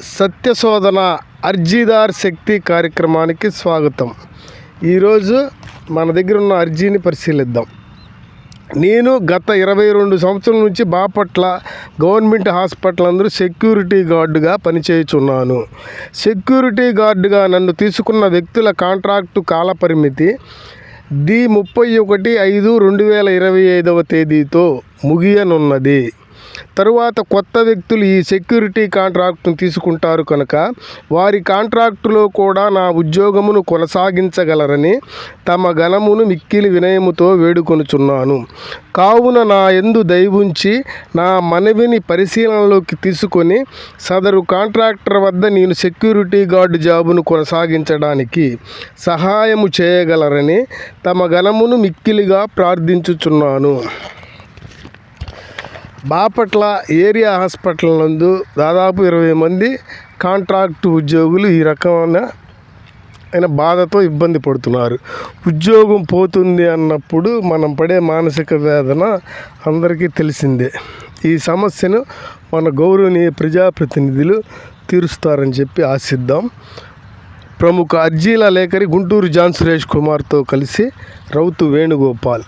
సత్యశోధన అర్జీదార్ శక్తి కార్యక్రమానికి స్వాగతం. ఈరోజు మన దగ్గర ఉన్న అర్జీని పరిశీలిద్దాం. నేను గత ఇరవై రెండు సంవత్సరాల నుంచి బాపట్ల గవర్నమెంట్ హాస్పిటల్ అందరూ సెక్యూరిటీ గార్డుగా పనిచేయుచున్నాను. సెక్యూరిటీ గార్డుగా నన్ను తీసుకున్న వ్యక్తుల కాంట్రాక్టు కాలపరిమితి ది ముప్పై ఒకటి ఐదు రెండు వేల ఇరవై ఐదవ తేదీతో ముగియనున్నది. తరువాత కొత్త వ్యక్తులు ఈ సెక్యూరిటీ కాంట్రాక్టును తీసుకుంటారు కనుక వారి కాంట్రాక్టులో కూడా నా ఉద్యోగమును కొనసాగించగలరని తమ ఘనమును మిక్కిలి వినయముతో వేడుకొనుచున్నాను. కావున నా ఎందు దయవుంచి నా మనవిని పరిశీలనలోకి తీసుకొని సదరు కాంట్రాక్టర్ వద్ద నేను సెక్యూరిటీ గార్డు జాబును కొనసాగించడానికి సహాయము చేయగలరని తమ ఘనమును మిక్కిలిగా ప్రార్థించుచున్నాను. బాపట్ల ఏరియా హాస్పిటల్ నందు దాదాపు ఇరవై మంది కాంట్రాక్ట్ ఉద్యోగులు ఈ రకమైన అయిన బాధతో ఇబ్బంది పడుతున్నారు. ఉద్యోగం పోతుంది అన్నప్పుడు మనం పడే మానసిక వేదన అందరికీ తెలిసిందే. ఈ సమస్యను మన గౌరవనీయ ప్రజాప్రతినిధులు తీరుస్తారని చెప్పి ఆశిద్దాం. ప్రముఖ అర్జీల లేఖరి గుంటూరు జాన్ సురేష్ కుమార్తో కలిసి రౌతు వేణుగోపాల్.